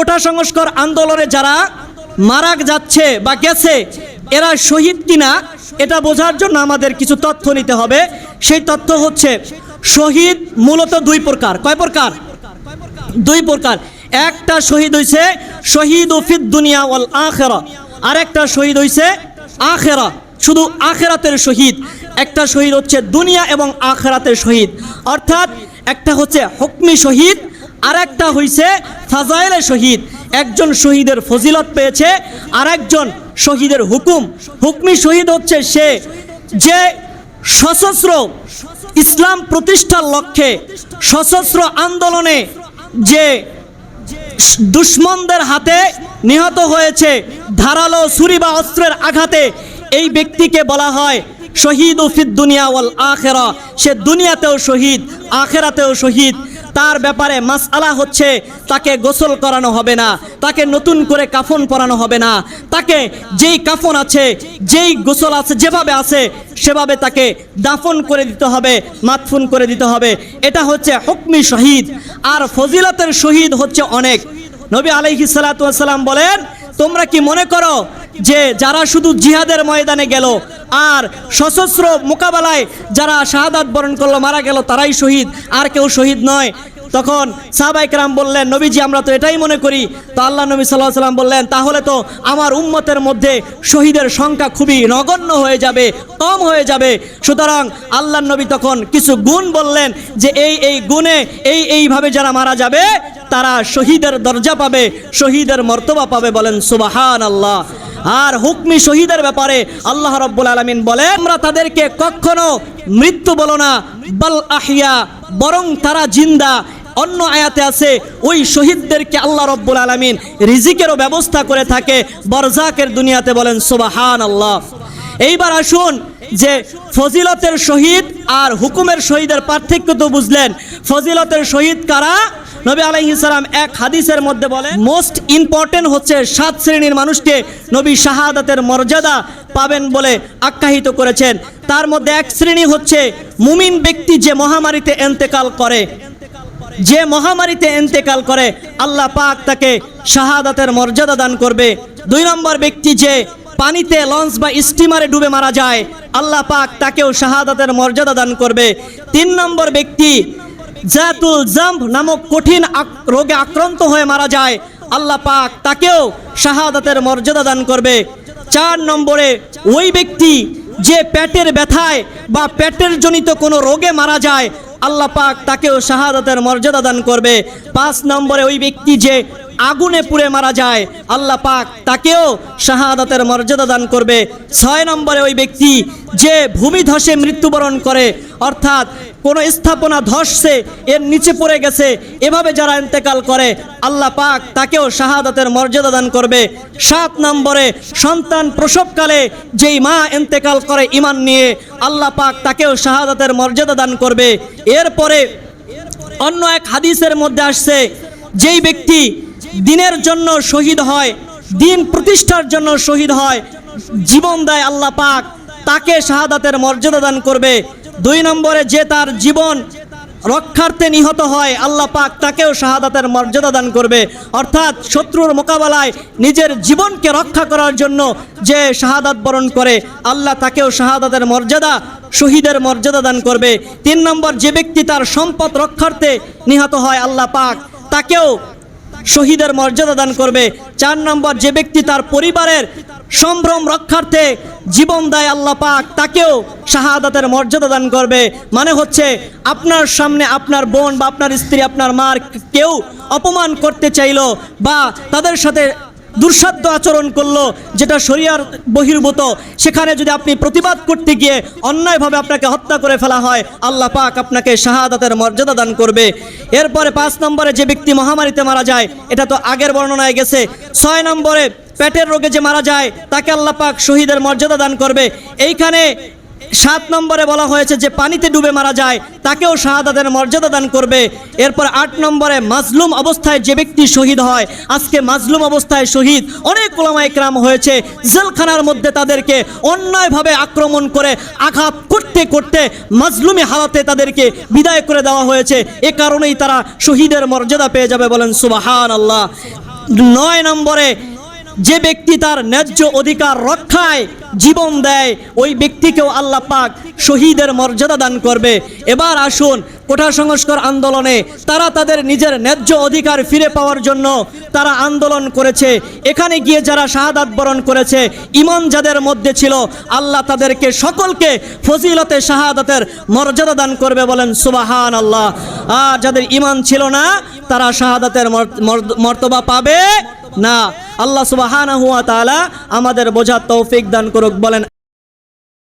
কোটা সংস্কার আন্দোলনে যারা মারা যাচ্ছে বা গেছে, এরা শহীদ কিনা, এটা বোঝার জন্য আমাদের কিছু তথ্য নিতে হবে। সেই তথ্য হচ্ছে, শহীদ মূলত দুই প্রকার। কয় প্রকার? দুই প্রকার। একটা শহীদ হইছে, শহীদ উফিদ দুনিয়া ওয়াল আখেরা। আর একটা শহীদ হইছে, আখেরা। শুধু আখেরাতের শহীদ, একটা শহীদ হচ্ছে দুনিয়া এবং আখেরাতের শহীদ। অর্থাৎ একটা হচ্ছে হুকমি শহীদ আর একটা হইছে ফাজাইলে শহীদ। একজন শহীদের ফজিলত পেয়েছে আর একজন শহীদের হুকুম। হুকমি শহীদ হচ্ছে সে যে সশস্ত্র ইসলাম প্রতিষ্ঠার লক্ষ্যে সশস্ত্র আন্দোলনে যে দুশ্মনদের হাতে নিহত হয়েছে, ধারালো ছুরি বা অস্ত্রের আঘাতে এই ব্যক্তিকে বলা হয় শহীদ উফিদ দুনিয়া ওয়াল আখেরা। সে দুনিয়াতেও শহীদ, আখেরাতেও শহীদ। তার ব্যাপারে মাস মাসআলা হচ্ছে তাকে গোসল করানো হবে না, তাকে নতুন করে কাফন পরানো হবে না, তাকে যেই কাফন আছে, যেই গোসল আছে, যেভাবে আছে, সেভাবে তাকে দাফন করে দিতে হবে, মাতফুন করে দিতে হবে। এটা হচ্ছে হুকমি শহীদ। আর ফজিলতের শহীদ হচ্ছে অনেক। নবী আলাইহি সালাম বলেন, তোমরা কি মনে করো যে যারা শুধু জিহাদের ময়দানে গেল আর সশস্ত্র মোকাবেলায় যারা শাহাদাত বরণ করল, মারা গেল, তারাই শহীদ? আর কেউ শহীদ নয়। তখন সাহাবাইকরাম বললেন, নবীজি, আমরা তো এটাই মনে করি। তো আল্লাহ নবী সাল্লাহ সাল্লাম বললেন, তাহলে তো আমার উম্মতের মধ্যে শহীদের সংখ্যা খুবই নগণ্য হয়ে যাবে, কম হয়ে যাবে। সুতরাং আল্লাহ নবী তখন কিছু গুণ বললেন যে, এই এই গুণে, এই, এইভাবে যারা মারা যাবে, তারা শহীদের দরজা পাবে, শহীদের মর্তবা পাবে। বলেন সুবাহান আল্লাহ আর হুকমি শহীদের ব্যাপারে আল্লাহ রব্বুল আলমিন বলে আমরা তাদেরকে কখনো মৃত্যু বলো না, বল আহিয়া বরং তারা জিন্দা। অন্য আয়াতে আছে, ওই শহীদদেরকে আল্লাহ রব্বুল আলমিন রিজিকেরও ব্যবস্থা করে থাকে বরজাকের দুনিয়াতে বলেন সোবাহান আল্লাহ এইবার আসুন যে ফজিলতের শহীদ আর হুকুমের শহীদের পার্থক্য তো বুঝলেন। ফজিলতের শহীদ কারা? নবী আলাইহিসালাম এক হাদিসের মধ্যে বলেন মোস্ট ইম্পর্টেন্ট হচ্ছে সাত শ্রেণির মানুষকে নবী শাহাদাতের মর্যাদা পাবেন বলে আখ্যায়িত করেছেন। তার মধ্যে এক শ্রেণি হচ্ছে মুমিন ব্যক্তি যে মহামারীতে এন্তেকাল করে। যে মহামারীতে এন্তেকাল করে, আল্লাহ পাক তাকে শাহাদাতের মর্যাদা দান করবে। দুই নম্বর ব্যক্তি যে পানিতে লঞ্চ বা স্টিমারে ডুবে মারা যায়, আল্লাহ পাক তাকেও শাহাদাতের মর্যাদা দান করবে। তিন নম্বর ব্যক্তি জাতুল জাম্প নামক কঠিন রোগে আক্রান্ত হয়ে মারা যায়, আল্লাহ পাক তাকেও শাহাদাতের মর্যাদা দান করবে। চার নম্বরে ওই ব্যক্তি যে পেটের ব্যথায় বা পেটের জনিত কোনো রোগে মারা যায় আল্লাহ পাক তাকেও শাহাদাতের মর্যাদা দান করবে। পাঁচ নম্বরে ওই ব্যক্তি যে আগুনে পুড়ে মারা যায়। আল্লাহ পাক তাকেও শাহাদাতের মর্যাদা দান করবে। ছয় নম্বরে ওই ব্যক্তি যে ভূমিধসে মৃত্যুবরণ করে, অর্থাৎ কোনো স্থাপনা ধসছে এর নিচে পড়ে গেছে, এভাবে যারা ইন্তেকাল করে, আল্লাহ পাক তাকেও শাহাদাতের মর্যাদা দান করবে। সাত নম্বরে সন্তান প্রসবকালে যেই মা ইন্তেকাল করে ইমান নিয়ে, আল্লাহ পাক তাকেও শাহাদাতের মর্যাদা দান করবে। এরপরে অন্য এক হাদিসের মধ্যে আসছে, যেই ব্যক্তি দিনের জন্য শহীদ হয়, দিন প্রতিষ্ঠার জন্য শহীদ হয়, জীবন দেয় আল্লাহ পাক, তাকে শাহাদাতের মর্যাদা দান করবে। দুই নম্বরে যে তার জীবন রক্ষার্থে নিহত হয়, আল্লাহ পাক তাকেও শাহাদাতের মর্যাদা দান করবে। অর্থাৎ শত্রুর মোকাবেলায় নিজের জীবনকে রক্ষা করার জন্য যে শাহাদাত বরণ করে, আল্লাহ তাকেও শাহাদাতের মর্যাদা, শহীদের মর্যাদা দান করবে। তিন নম্বর যে ব্যক্তি তার সম্পদ রক্ষার্থে নিহত হয়, আল্লাহ পাক তাকেও শহীদের মর্যাদা দান করবে। চার নম্বর, যে ব্যক্তি তার পরিবারের সম্ভ্রম রক্ষার্থে জীবন দেয় আল্লাহ পাক, তাকেও শাহাদাতের মর্যাদা দান করবে। মানে হচ্ছে আপনার সামনে আপনার বোন বা আপনার স্ত্রী, আপনার মার কেউ অপমান করতে চাইল বা তাদের সাথে দুঃসাধ্য আচরণ করল, যেটা শরিয়ার বহির্ভূত। সেখানে যদি আপনি প্রতিবাদ করতে গিয়ে অন্যায়ভাবে আপনাকে হত্যা করে ফেলা হয়, আল্লাহ পাক আপনাকে শাহাদাতের মর্যাদা দান করবে। এরপরে পাঁচ নম্বরে যে ব্যক্তি মহামারীতে মারা যায়, এটা তো আগের বর্ণনায় গেছে। ছয় নম্বরে পেটের রোগে যে মারা যায়, তাকে আল্লাহ পাক শহীদের মর্যাদা দান করবে। এইখানে সাত নম্বরে বলা হয়েছে যে পানিতে ডুবে মারা যায়, তাকেও শাহাদাতের মর্যাদা দান করবে। এরপর আট নম্বরে মাজলুম অবস্থায় যে ব্যক্তি শহীদ হয়, আজকে মাজলুম অবস্থায় শহীদ অনেক ওলামায় ক্রাম হয়েছে। জেলখানার মধ্যে তাদেরকে অন্যায়ভাবে আক্রমণ করে আঘাত করতে করতে মাজলুমি হালাতে তাদেরকে বিদায় করে দেওয়া হয়েছে। এ কারণেই তারা শহীদের মর্যাদা পেয়ে যাবে বলেন সুবাহান আল্লাহ নয় নম্বরে যে ব্যক্তি তার ন্যায্য অধিকার রক্ষায় জীবন দেয়, ওই ব্যক্তিকেও আল্লাহ পাক শহীদের মর্যাদা দান করবে। এবার আসুন কোঠা সংস্কার আন্দোলনে তারা তাদের নিজের ন্যায্য অধিকার ফিরে পাওয়ার জন্য তারা আন্দোলন করেছে। এখানে গিয়ে যারা শাহাদাত বরণ করেছে, ইমান যাদের মধ্যে ছিল, আল্লাহ তাদেরকে সকলকে ফজিলতে শাহাদাতের মর্যাদা দান করবে বলেন সুবাহান আল্লাহ আর যাদের ইমান ছিল না, তারা শাহাদাতের মর- মর- মর্তবা পাবে না। আল্লাহ সুবাহানা হুয়া তালা আমাদের বোঝার তৌফিক দান করুক বলেন